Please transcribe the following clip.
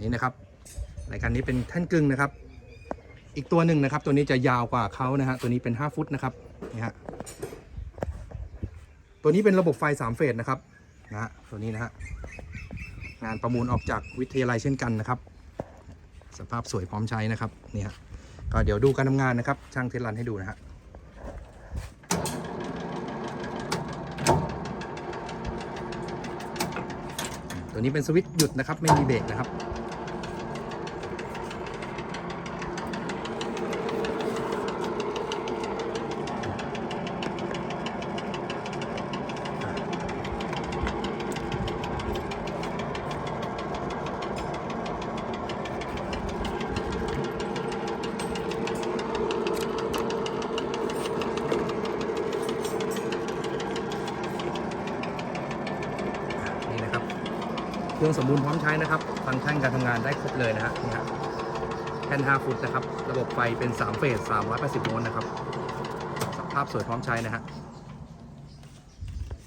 นี่นะครับรายการนี้เป็นแท่นกึ่งนะครับ อีกตัวหนึ่งนะครับ ตัวนี้จะยาวกว่าเขานะฮะตัวนี้เป็น 5 ฟุตนะครับนี่ฮะตัวนี้เป็นระบบไฟ3เฟสนะครับนะฮะตัวนี้นะฮะงานประมูลออกจากวิทยาลัยเช่นกันนะครับ สภาพสวยพร้อมใช้นะครับนี่ฮะก็เดี๋ยวดูการทำงานนะครับ ช่างเทสรันให้ดูนะฮะตัวนี้เป็นสวิตช์หยุดนะครับ ไม่มีเบรกนะครับ เครื่องสมบูรณ์พร้อมใช้นะครับ ฟังก์ชันการทำงานได้ครบเลยนะฮะนี่ฮะแท่น5ฟุตนะครับ ระบบไฟเป็น 3 เฟส 380 โวลต์นะครับ สภาพสวยพร้อมใช้นะฮะ